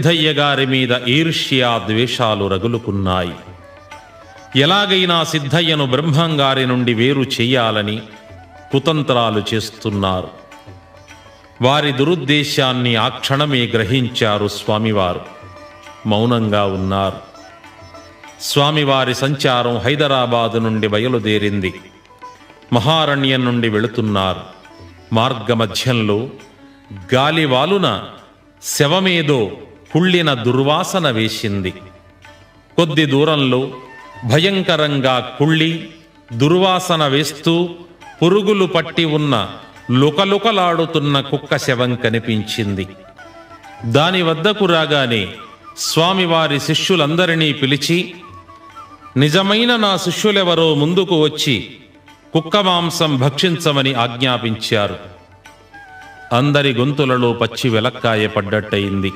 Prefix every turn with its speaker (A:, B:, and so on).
A: సిద్ధయ్య గారి మీద ఈర్ష్యా ద్వేషాలు రగులుకున్నాయి. ఎలాగైనా సిద్ధయ్యను బ్రహ్మంగారి నుండి వేరు చెయ్యాలని కుతంత్రాలు చేస్తున్నారు. వారి దురుద్దేశాన్ని ఆ క్షణమే గ్రహించారు స్వామివారు. మౌనంగా ఉన్నారు. స్వామివారి సంచారం హైదరాబాదు నుండి బయలుదేరింది. మహారణ్యం నుండి వెళుతున్నారు. మార్గమధ్యంలో గాలివాలున శవమేదో కుళ్ళిన దుర్వాసన వేసింది. కొద్ది దూరంలో భయంకరంగా కుళ్ళి దుర్వాసన వేస్తూ పురుగులు పట్టి ఉన్న లుకలుకలాడుతున్న కుక్క శవం కనిపించింది. దాని వద్దకు రాగానే స్వామివారి శిష్యులందరినీ పిలిచి నిజమైన నా శిష్యులెవరో ముందుకు వచ్చి కుక్క మాంసం భక్షించమని ఆజ్ఞాపించారు. అందరి గొంతులలో పచ్చి వెలక్కాయ పడ్డట్టయింది